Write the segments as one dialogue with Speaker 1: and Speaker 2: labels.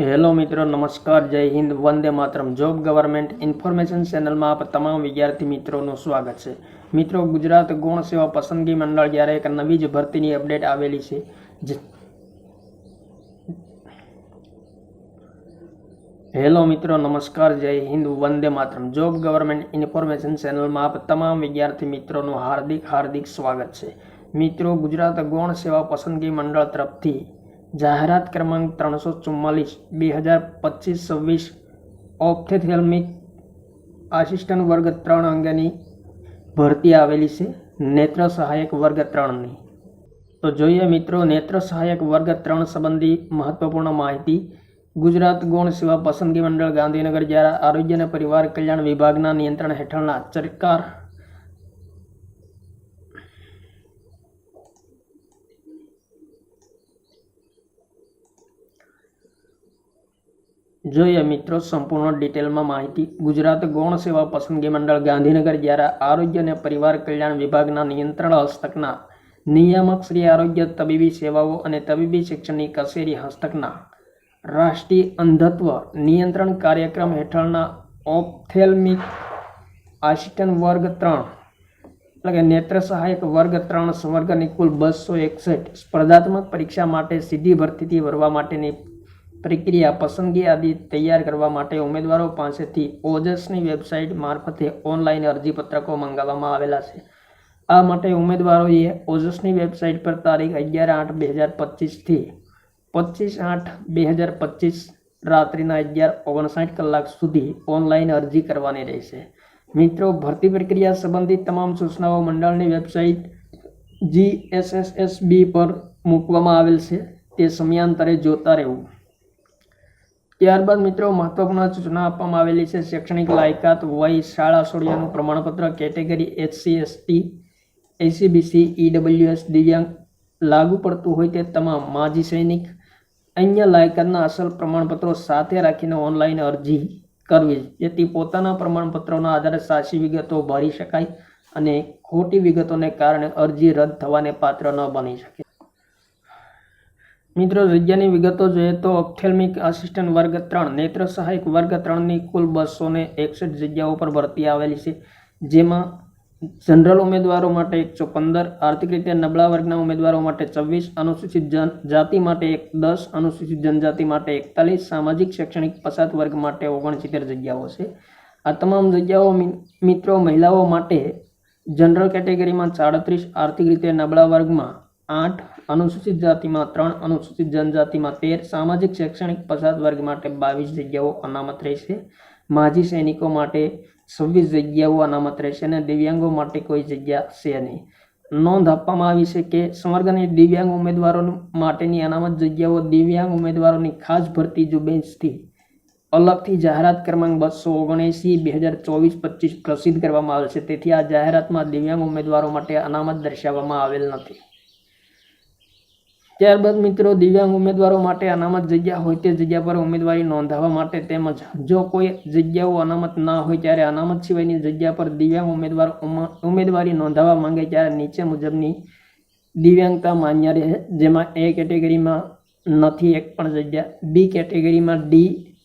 Speaker 1: Hello મિત્રો, નમસ્કાર, જય હિન્દ, વંદે માતરમ. જોબ ગવર્મેન્ટ ઇન્ફોર્મેશન ચેનલમાં આપ તમામ વિદ્યાર્થી મિત્રોનું સ્વાગત છે. મિત્રો, ગુજરાત ગુણ સેવા પસંદગી મંડળ જ્યારે એક નવી જ ભરતીની અપડેટ આવેલી છે હેલો મિત્રો, નમસ્કાર, જય હિન્દ, વંદે માતરમ. જોબ ગવર્મેન્ટ ઇન્ફોર્મેશન ચેનલમાં આપ તમામ વિદ્યાર્થી મિત્રોનું હાર્દિક હાર્દિક સ્વાગત છે. મિત્રો, ગુજરાત ગૌણ સેવા પસંદગી મંડળ તરફથી જાહેરાત ક્રમાંક ત્રણસો ચુમ્માલીસ બે હજાર પચીસ, છવ્વીસ ઓપ્થેથેલ્મિક આસિસ્ટન્ટ વર્ગ ત્રણ અંગેની ભરતી આવેલી છે, નેત્ર સહાયક વર્ગ ત્રણની. તો જોઈએ મિત્રો, નેત્ર સહાયક વર્ગ ત્રણ સંબંધી મહત્વપૂર્ણ માહિતી. ગુજરાત ગૌણ સેવા પસંદગી મંડળ ગાંધીનગર દ્વારા આરોગ્ય અને પરિવાર કલ્યાણ વિભાગના નિયંત્રણ હેઠળના સરકાર જોઈએ મિત્રો, સંપૂર્ણ ડિટેલમાં માહિતી. ગુજરાત ગૌણ સેવા પસંદગી મંડળ ગાંધીનગર દ્વારા આરોગ્ય અને પરિવાર કલ્યાણ વિભાગના નિયંત્રણ હસ્તકના નિયામક શ્રી આરોગ્ય તબીબી સેવાઓ અને તબીબી શિક્ષણની કચેરી હસ્તકના રાષ્ટ્રીય અંધત્વ નિયંત્રણ કાર્યક્રમ હેઠળના ઓપ્થેલ્મિક આસિસ્ટન્ટ વર્ગ ત્રણ, એટલે કે નેત્ર સહાયક વર્ગ ત્રણ, સંવર્ગની કુલ બસો એકસઠ સ્પર્ધાત્મક પરીક્ષા માટે સીધી ભરતીથી ભરવા માટેની પ્રક્રિયા પસંદગી આદિ તૈયાર કરવા માટે ઉમેદવારો પાસેથી ઓજસની વેબસાઇટ મારફતે ઓનલાઈન અરજીપત્રકો મંગાવવામાં આવેલા છે. આ માટે ઉમેદવારોએ ઓજસની વેબસાઇટ પર તારીખ અગિયાર આઠ બે હજાર પચીસથી પચીસ આઠ બે હજાર પચીસ રાત્રિના અગિયાર ઓગણસાઠ કલાક સુધી ઓનલાઈન અરજી કરવાની રહેશે. મિત્રો, ભરતી પ્રક્રિયા સંબંધિત તમામ સૂચનાઓ મંડળની website G S S S B પર મૂકવામાં આવેલ છે. તે સમયાંતરે જોતા રહેવું. ત્યારબાદ મિત્રો મહત્વપૂર્ણ સૂચના આપવામાં આવેલી છે. શૈક્ષણિક લાયકાત વય શાળા સોળિયાનું પ્રમાણપત્ર category HC ST SEBC EWS દિવ્યાંગ લાગુ પડતું હોય તે તમામ માજી સૈનિક અન્ય લાયકાતના અસલ પ્રમાણપત્રો સાથે રાખીને ઓનલાઈન અરજી કરવી જેથી પોતાના પ્રમાણપત્રોના આધારે સાચી વિગતો ભરી શકાય અને ખોટી વિગતોને કારણે અરજી રદ થવાને પાત્ર ન બની શકે. મિત્રો, જગ્યાની વિગતો જોઈએ તો ઓપ્થેલ્મિક આસિસ્ટન્ટ વર્ગ ત્રણ, નેત્ર સહાયક વર્ગ ત્રણની કુલ બસો ને એકસઠ જગ્યાઓ પર ભરતી આવેલી છે, જેમાં જનરલ ઉમેદવારો માટે એકસો પંદર, આર્થિક રીતે નબળા વર્ગના ઉમેદવારો માટે છવ્વીસ, અનુસૂચિત જાતિ માટે એક દસ, અનુસૂચિત જનજાતિ માટે એકતાલીસ, સામાજિક શૈક્ષણિક પછાત વર્ગ માટે ઓગણસિત્તેર જગ્યાઓ છે. આ તમામ જગ્યાઓ મિત્રો, મહિલાઓ માટે જનરલ કેટેગરીમાં સાડત્રીસ, આર્થિક રીતે નબળા વર્ગમાં આઠ, અનુસૂચિત જાતિમાં ત્રણ, અનુસૂચિત જનજાતિમાં તેર, સામાજિક, શૈક્ષણિક, પછાત વર્ગ માટે બાવીસ જગ્યાઓ અનામત રહેશે. માજી સૈનિકો માટે છવ્વીસ જગ્યાઓ અનામત રહેશે અને દિવ્યાંગો માટે કોઈ જગ્યા છે નહીં. નોંધ આપવામાં આવી છે કે સંવર્ગની દિવ્યાંગ ઉમેદવારો માટેની અનામત જગ્યાઓ દિવ્યાંગ ઉમેદવારોની ખાસ ભરતી ઝુંબેશથી અલગથી જાહેરાત ક્રમાંક બસો ઓગણએંસી, બે હજાર ચોવીસ, પચીસ પ્રસિદ્ધ કરવામાં આવેલ છે. તેથી આ જાહેરાતમાં દિવ્યાંગ ઉમેદવારો માટે અનામત દર્શાવવામાં આવેલ નથી. ત્યારબાદ મિત્રો દિવ્યાંગ ઉમેદવારો માટે અનામત જગ્યા હોય તે જગ્યા પર ઉમેદવારી નોંધાવવા માટે તેમજ જો કોઈ જગ્યાઓ અનામત ના હોય ત્યારે અનામત સિવાયની જગ્યા પર દિવ્યાંગ ઉમેદવાર ઉમા- ઉમેદવારી નોંધાવવા માંગે ત્યારે નીચે મુજબની દિવ્યાંગતા માન્ય રહે, જેમાં એ કેટેગરીમાં નથી એક પણ જગ્યા. બી કેટેગરીમાં ડી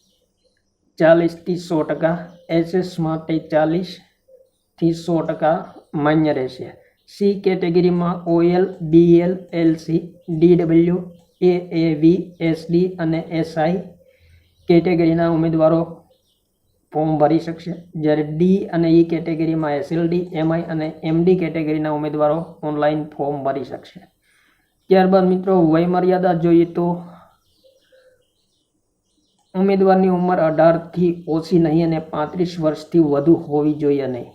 Speaker 1: ચાલીસથી સો ટકા એસએસ માટે ચાલીસથી સો ટકા માન્ય રહેશે. સી કેટેગરીમાં OL BL LC DW A A V SD અને એસઆઈ કેટેગરીના ઉમેદવારો ફોર્મ ભરી શકશે. જ્યારે ડી અને ઈ કેટેગરીમાં એસએલડી એમઆઈ અને એમડી કેટેગરીના ઉમેદવારો ઓનલાઈન ફોર્મ ભરી શકશે. ત્યારબાદ મિત્રો, વયમર્યાદા જોઈએ તો ઉમેદવારની ઉંમર અઢારથી ઓછી નહીં અને પાંત્રીસ વર્ષથી વધુ હોવી જોઈએ નહીં.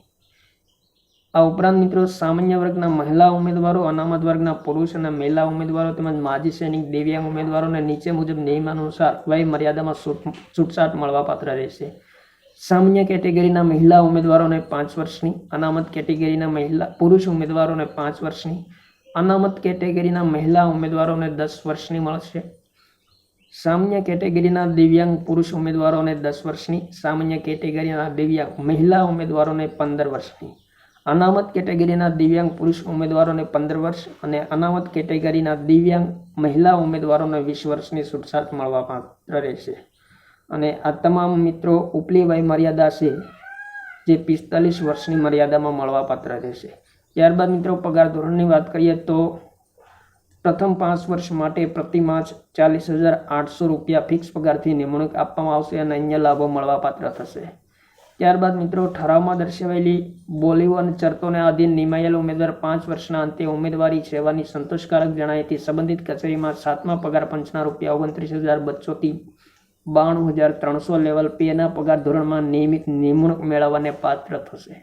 Speaker 1: આ ઉપરાંત મિત્રો સામાન્ય વર્ગના મહિલા ઉમેદવારો, અનામત વર્ગના પુરુષ અને મહિલા ઉમેદવારો તેમજ માજી સૈનિક, દિવ્યાંગ ઉમેદવારોને નીચે મુજબ નિયમાનુસાર વય મર્યાદામાં છૂટ- છૂટછાટ મળવાપાત્ર રહેશે. સામાન્ય કેટેગરીના મહિલા ઉમેદવારોને પાંચ વર્ષની, અનામત કેટેગરીના મહિલા, પુરુષ ઉમેદવારોને પાંચ વર્ષની, અનામત કેટેગરીના મહિલા ઉમેદવારોને દસ વર્ષની મળશે. સામાન્ય કેટેગરીના દિવ્યાંગ પુરુષ ઉમેદવારોને દસ વર્ષની, સામાન્ય કેટેગરીના દિવ્યાંગ મહિલા ઉમેદવારોને પંદર વર્ષની. અનામત કેટેગરીના દિવ્યાંગ પુરુષ ઉમેદવારોને પંદર વર્ષ અને અનામત કેટેગરીના દિવ્યાંગ મહિલા ઉમેદવારોને વીસ વર્ષની છૂટછાટ મળવા પાત્ર રહેશે. અને આ તમામ મિત્રો ઉપલી વય મર્યાદા છે, જે પિસ્તાલીસ વર્ષની મર્યાદામાં મળવાપાત્ર રહેશે. ત્યારબાદ મિત્રો પગાર ધોરણની વાત કરીએ તો પ્રથમ પાંચ વર્ષ માટે પ્રતિ માસ ચાલીસ હજાર આઠસો રૂપિયા ફિક્સ પગારથી નિમણૂક આપવામાં આવશે અને અન્ય લાભો મળવાપાત્ર થશે. ત્યારબાદ મિત્રો ઠરાવમાં દર્શાવેલી બોલીઓ અને શરતોને આધીન નિમાયેલ ઉમેદવાર પાંચ વર્ષના અંતે ઉમેદવારી સેવાની સંતોષકારક જણાયથી સંબંધિત કચેરીમાં સાતમા પગાર પંચના રૂપિયા ઓગણત્રીસ હજાર બસોથી બાણું હજાર ત્રણસો લેવલ પેના પગાર ધોરણમાં નિયમિત નિમણૂક મેળવવાને પાત્ર થશે.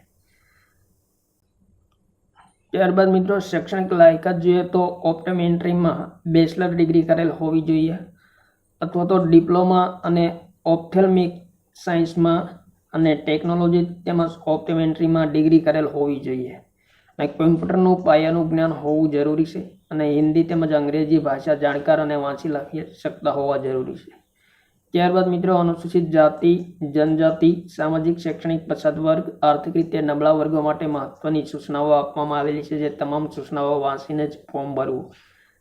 Speaker 1: ત્યારબાદ મિત્રો શૈક્ષણિક લાયકાત જોઈએ તો ઓપ્ટમ એન્ટ્રીમાં બેચલર ડિગ્રી કરેલ હોવી જોઈએ. અથવા તો ડિપ્લોમા અને ઓપ્થેલ્મિક સાયન્સમાં અને ટેકનોલોજી તેમજ ઓપ્ટોમેન્ટ્રીમાં ડિગ્રી કરેલ હોવી જોઈએ. અને કોમ્પ્યુટરનું પાયાનું જ્ઞાન હોવું જરૂરી છે અને હિન્દી તેમજ અંગ્રેજી ભાષા જાણકાર અને વાંચી લખી શકતા હોવા જરૂરી છે. ત્યારબાદ મિત્રો અનુસૂચિત જાતિ, જનજાતિ, સામાજિક, શૈક્ષણિક, પછાત વર્ગ, આર્થિક રીતે નબળા વર્ગો માટે મહત્વની સૂચનાઓ આપવામાં આવેલી છે જે તમામ સૂચનાઓ વાંચીને જ ફોર્મ ભરવું.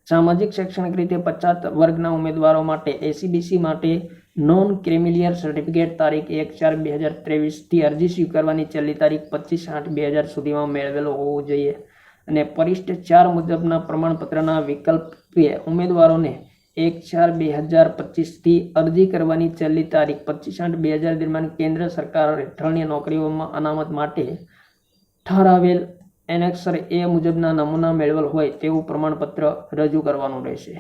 Speaker 1: સામાજિક, શૈક્ષણિક રીતે પછાત વર્ગના ઉમેદવારો માટે એસીબીસી માટે નોન ક્રિમિલિયર સર્ટિફિકેટ તારીખ એક ચાર બે હજાર ત્રેવીસથી અરજી સ્વીકારવાની છેલ્લી તારીખ પચીસ આઠ બે હજાર સુધીમાં મેળવેલો હોવો જોઈએ. અને પરિષ્ઠ ચાર મુજબના પ્રમાણપત્રના વિકલ્પે ઉમેદવારોને એક ચાર બે હજાર પચીસથી અરજી કરવાની છેલ્લી તારીખ પચીસ આઠ બે હજાર દરમિયાન કેન્દ્ર સરકાર હેઠળની નોકરીઓમાં અનામત માટે ઠરાવેલ એનેક્સર એ મુજબના નમૂના મેળવેલ હોય તેવું પ્રમાણપત્ર રજૂ કરવાનું રહેશે.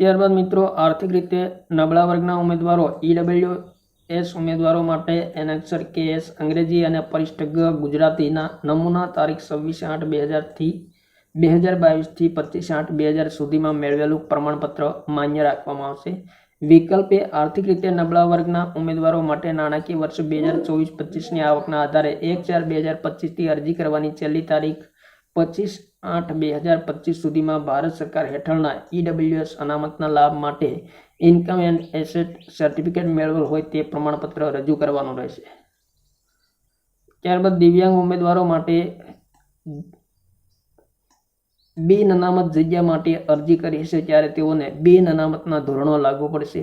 Speaker 1: ત્યારબાદ મિત્રો, આર્થિક રીતે નબળા વર્ગના ઉમેદવારો ઈડબલ્યુ એસ ઉમેદવારો માટે એનેક્સર કે એસ અંગ્રેજી અને પરિષ્ઠ ગુજરાતીના નમૂના તારીખ છવ્વીસ આઠ બે હજારથી બે હજાર બાવીસથી પચીસ આઠ બે હજાર સુધીમાં મેળવેલું પ્રમાણપત્ર માન્ય રાખવામાં આવશે. વિકલ્પે આર્થિક રીતે નબળા વર્ગના ઉમેદવારો માટે નાણાકીય વર્ષ બે હજાર ચોવીસ પચીસની આવકના આધારે એક ચાર બે હજાર પચીસથી અરજી કરવાની છેલ્લી તારીખ પચીસ આઠ બે હજાર પચીસ સુધીમાં ભારત સરકાર હેઠળના ઈડબ્લ્યુએસ અનામતના લાભ માટે ઇન્કમ એન્ડ એસેટ સર્ટિફિકેટ મેળવેલ હોય તે પ્રમાણપત્ર રજૂ કરવાનું રહેશે. ત્યારબાદ દિવ્યાંગ ઉમેદવારો માટે બિન અનામત જગ્યા માટે અરજી કરી છે ત્યારે તેઓને બિન અનામતના ધોરણો લાગુ પડશે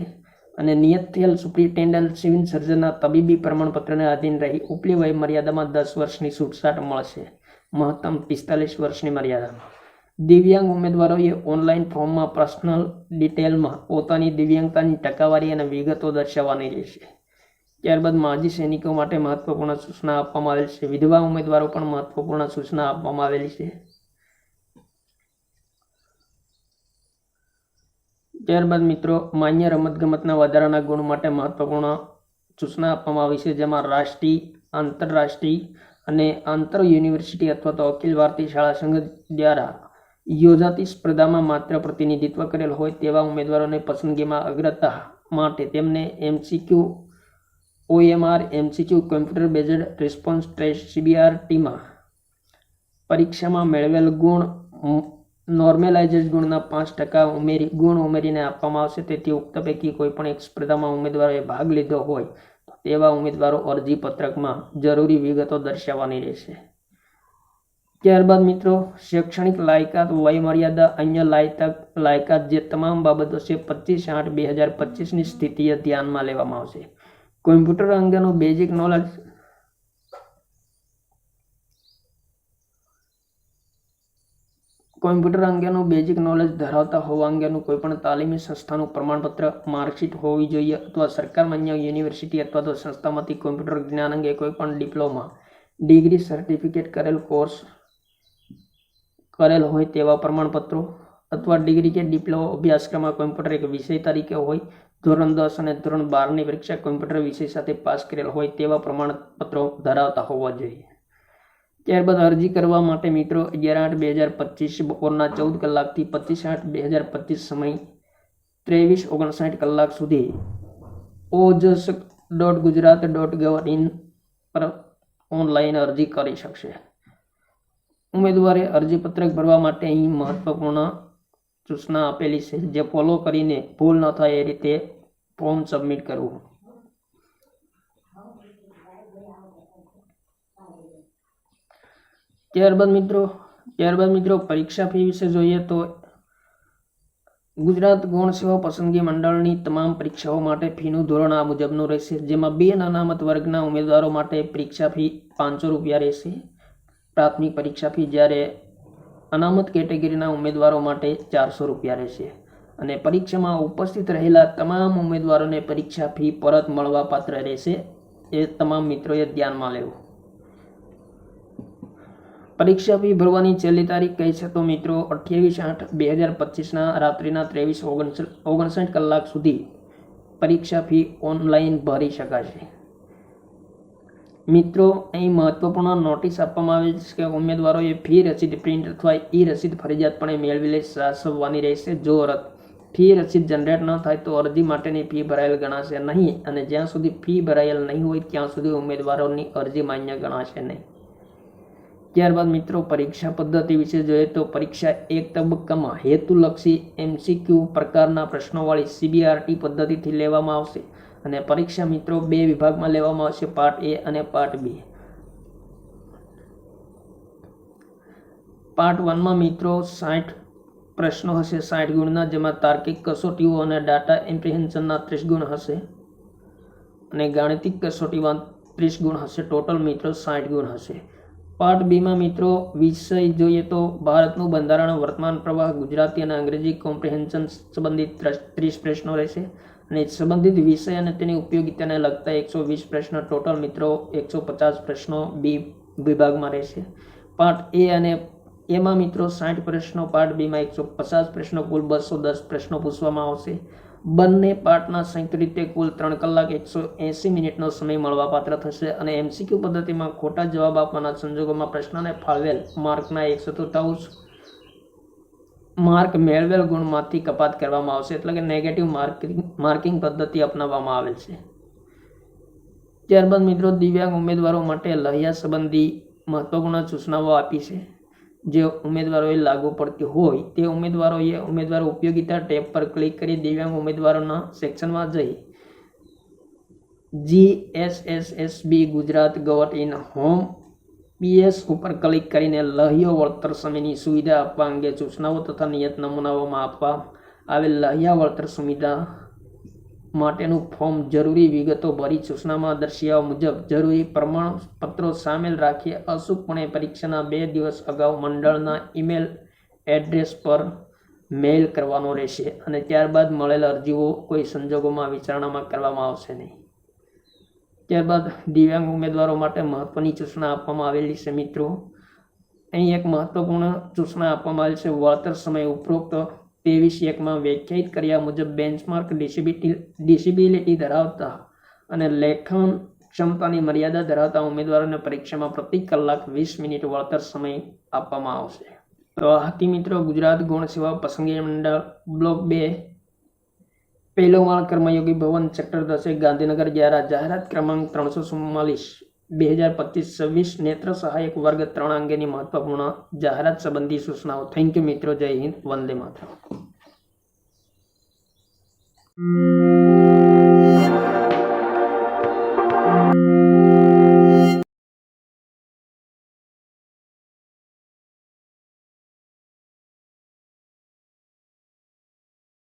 Speaker 1: અને નિયત થયેલ સુપ્રિન્ટેન્ડન્ટ સિવિલ સર્જનના તબીબી પ્રમાણપત્રને આધીન રહી ઉપલી વય મર્યાદામાં દસ વર્ષની છૂટછાટ મળશે. મહત્તમ પિસ્તાલીસ વર્ષની મર્યાદામાં દિવ્યાંગ ઉમેદવારોએ ઓનલાઈન ફોર્મમાં પર્સનલ ડિટેલમાં પોતાની દિવ્યાંગતાની ટકાવારી અને વિગતો દર્શાવવાની રહેશે. ત્યારબાદ માજી સૈનિકો માટે મહત્વપૂર્ણ સૂચના આપવામાં આવેલ છે. વિધવા ઉમેદવારો પણ મહત્વપૂર્ણ સૂચના આપવામાં આવેલી છે. ત્યારબાદ મિત્રો, માન્ય રમતગમતના વધારાના ગુણ માટે મહત્વપૂર્ણ સૂચના આપવામાં આવી છે, જેમાં રાષ્ટ્રીય, આંતરરાષ્ટ્રીય અને આંતર યુનિવર્સિટી અથવા તો અખિલ ભારતીય શાળા સંઘ દ્વારા યોજાતી સ્પર્ધામાં માત્ર પ્રતિનિધિત્વ કરેલ હોય તેવા ઉમેદવારોને પસંદગીમાં અગ્રતા માટે તેમને MCQ, OMR, MCQ computer based response test સીબીઆરટીમાં પરીક્ષામાં મેળવેલ ગુણ નોર્મેલાઇઝેડ ગુણના પાંચ ટકા ઉમેરી, ગુણ ઉમેરીને આપવામાં આવશે. તેથી ઉક્ત પૈકી કોઈપણ એક સ્પર્ધામાં ઉમેદવારોએ ભાગ લીધો હોય તેવા ઉમેદવારો અરજી પત્રકમાં જરૂરી વિગતો દર્શાવવાની રહેશે. ત્યારબાદ મિત્રો, શૈક્ષણિક લાયકાત વય મર્યાદા અન્ય લાયકાત લાયકાત જે તમામ બાબતો છે, પચીસ આઠ બે હજાર પચીસની સ્થિતિએ ધ્યાનમાં લેવામાં આવશે. કોમ્પ્યુટર અંગેનું બેઝિક નોલેજ કોમ્પ્યુટર અંગેનું બેઝિક નોલેજ ધરાવતા હોવા અંગેનું કોઈપણ તાલીમી સંસ્થાનું પ્રમાણપત્ર માર્કશીટ હોવી જોઈએ અથવા સરકાર માન્ય યુનિવર્સિટી અથવા તો સંસ્થામાંથી કોમ્પ્યુટર જ્ઞાન અંગે કોઈપણ ડિપ્લોમા ડિગ્રી સર્ટિફિકેટ કરેલ કોર્સ કરેલ હોય તેવા પ્રમાણપત્રો અથવા ડિગ્રી કે ડિપ્લોમા અભ્યાસક્રમમાં કોમ્પ્યુટર એક વિષય તરીકે હોય, ધોરણ દસ અને ધોરણ બારની પરીક્ષા કોમ્પ્યુટર વિષય સાથે પાસ કરેલ હોય તેવા પ્રમાણપત્રો ધરાવતા હોવા જોઈએ. ત્યારબાદ અરજી કરવા માટે મિત્રો અગિયાર આઠ બે હજાર પચીસ બપોરના ચૌદ કલાકથી પચીસ આઠ બે હજાર પચીસ સમય ત્રેવીસ ઓગણસાઠ કલાક સુધી ઓજસ ડોટ ગુજરાત ડોટ ગવર્ન ઇન પર ઓનલાઈન અરજી કરી શકશે. ઉમેદવારે અરજીપત્રક ભરવા માટે અહીં મહત્વપૂર્ણ સૂચના આપેલી છે, જે ફોલો કરીને ભૂલ ન થાય એ રીતે ફોર્મ સબમિટ કરવું. ત્યારબાદ મિત્રો ત્યારબાદ મિત્રો પરીક્ષા ફી વિશે જોઈએ તો ગુજરાત ગૌણ સેવા પસંદગી મંડળની તમામ પરીક્ષાઓ માટે ફીનું ધોરણ આ મુજબનું રહેશે. જેમાં બે અનામત વર્ગના ઉમેદવારો માટે પરીક્ષા ફી પાંચસો રૂપિયા રહેશે. પ્રાથમિક પરીક્ષા ફી જ્યારે અનામત કેટેગરીના ઉમેદવારો માટે ચારસો રૂપિયા રહેશે. અને પરીક્ષામાં ઉપસ્થિત રહેલા તમામ ઉમેદવારોને પરીક્ષા ફી પરત મળવાપાત્ર રહેશે. એ તમામ મિત્રોએ ધ્યાનમાં લેવું. પરીક્ષા ફી ભરવાની છેલ્લી તારીખ કઈ છે તો મિત્રો અઠ્યાવીસ આઠ બે હજાર પચીસના રાત્રિના ત્રેવીસ ઓગણસઠ કલાક સુધી પરીક્ષા ફી ઓનલાઈન ભરી શકાશે. મિત્રો, અહીં મહત્વપૂર્ણ નોટિસ આપવામાં આવી છે કે ઉમેદવારોએ ફી રસીદ પ્રિન્ટ અથવા ઈ રસીદ ફરજિયાતપણે મેળવી લે સાચવવાની રહેશે. જો ફી રસીદ જનરેટ ન થાય તો અરજી માટેની ફી ભરાયેલ ગણાશે નહીં અને જ્યાં સુધી ફી ભરાયેલ નહીં હોય ત્યાં સુધી ઉમેદવારોની અરજી માન્ય ગણાશે નહીં. ત્યારબાદ મિત્રો પરીક્ષા પદ્ધતિ વિશે જોઈએ તો પરીક્ષા એક તબક્કામાં હેતુલક્ષી એમસીક્યુ પ્રકારના પ્રશ્નોવાળી સીબીઆરટી પદ્ધતિથી લેવામાં આવશે અને પરીક્ષા મિત્રો બે વિભાગમાં લેવામાં આવશે, પાર્ટ એ અને પાર્ટ બી પાર્ટ વનમાં મિત્રો સાઠ પ્રશ્નો હશે, સાઠ ગુણના, જેમાં તાર્કિક કસોટીઓ અને ડાટા એમ્પ્રિહેન્શનના ત્રીસ ગુણ હશે અને ગાણિતિક કસોટીમાં ત્રીસ ગુણ હશે. ટોટલ મિત્રો સાઠ ગુણ હશે. પાર્ટ બીમાં મિત્રો, વિષય જોઈએ તો ભારતનું બંધારણ, વર્તમાન પ્રવાહ, ગુજરાતી અને અંગ્રેજી કોમ્પ્રિહેન્શન સંબંધિત ત્રીસ પ્રશ્નો રહેશે. અને સંબંધિત વિષય અને તેની ઉપયોગિતાને લગતા એકસો વીસ પ્રશ્નો ટોટલ મિત્રો, એકસો પચાસ પ્રશ્નો બી વિભાગમાં રહેશે. પાર્ટ એ અને એમાં મિત્રો સાઠ પ્રશ્નો, પાર્ટ બીમાં એકસો પચાસ પ્રશ્નો, કુલ બસો દસ પ્રશ્નો પૂછવામાં આવશે. બંને પાર્ટના સંયુક્ત રીતે કુલ ત્રણ કલાક એકસો એંસી મિનિટનો સમય મળવાપાત્ર થશે અને એમસીક્યુ પદ્ધતિમાં ખોટા જવાબ આપવાના સંજોગોમાં પ્રશ્નને ફાળવેલ માર્કના એકસો સત્તાવીસ માર્ક મેળવેલ ગુણમાંથી કપાત કરવામાં આવશે. એટલે કે નેગેટિવ માર્કિંગ માર્કિંગ પદ્ધતિ અપનાવવામાં આવેલ છે. ત્યારબાદ મિત્રો દિવ્યાંગ ઉમેદવારો માટે લહિયા સંબંધી મહત્વપૂર્ણ સૂચનાઓ આપી છે. જે ઉમેદવારોએ લાગુ પડતી હોય તે ઉમેદવારોએ ઉમેદવાર ઉપયોગિતા ટેબ પર ક્લિક કરી દિવ્યાંગ ઉમેદવારોના સેક્શનમાં જઈ. G S S S B Gujarat ગવર્ટ in home PS ઉપર ક્લિક કરીને લહ્યો વળતર સમયની સુવિધા આપવા અંગે સૂચનાઓ તથા નિયત નમૂનાઓમાં આપવા આવેલ લહ્યા વળતર સુવિધા માટેનું ફોર્મ જરૂરી વિગતો ભરી સૂચનામાં દર્શાવ્યા મુજબ જરૂરી પ્રમાણપત્રો સામેલ રાખી અચૂકપણે પરીક્ષાના બે દિવસ અગાઉ મંડળના ઈમેલ એડ્રેસ પર મેઇલ કરવાનો રહેશે અને ત્યારબાદ મળેલ અરજીઓ કોઈ સંજોગોમાં વિચારણામાં કરવામાં આવશે નહીં. ત્યારબાદ દિવ્યાંગ ઉમેદવારો માટે મહત્વની સૂચના આપવામાં આવેલી છે મિત્રો. અહીં એક મહત્વપૂર્ણ સૂચના આપવામાં આવેલી છે, વળતર સમય ઉપરોક્ત ત્રેવીસ એકમાં વ્યાખ્યાયિત કર્યા મુજબ બેન્ચમાર્ક ડિસેબિલિટી ડિસેબિલિટી ધરાવતા અને લેખન ક્ષમતાની મર્યાદા ધરાવતા ઉમેદવારોને પરીક્ષામાં પ્રતિ કલાક વીસ મિનિટ વળતર સમય આપવામાં આવશે. તો હતી મિત્રો ગુજરાત ગુણ સેવા પસંદગી મંડળ બ્લોક બે પહેલો માળ કર્મયોગી ભવન સેક્ટર દસે ગાંધીનગર દ્વારા જાહેરાત ક્રમાંક ત્રણસો ચુમ્માલીસ. બે હજાર પચીસ છવ્વીસ નેત્ર સહાયક વર્ગ ત્રણ અંગેની મહત્વપૂર્ણ જાહેરાત સંબંધી સૂચનાઓ. થેન્ક યુ મિત્રો. જય હિન્દ. વંદે માતરમ.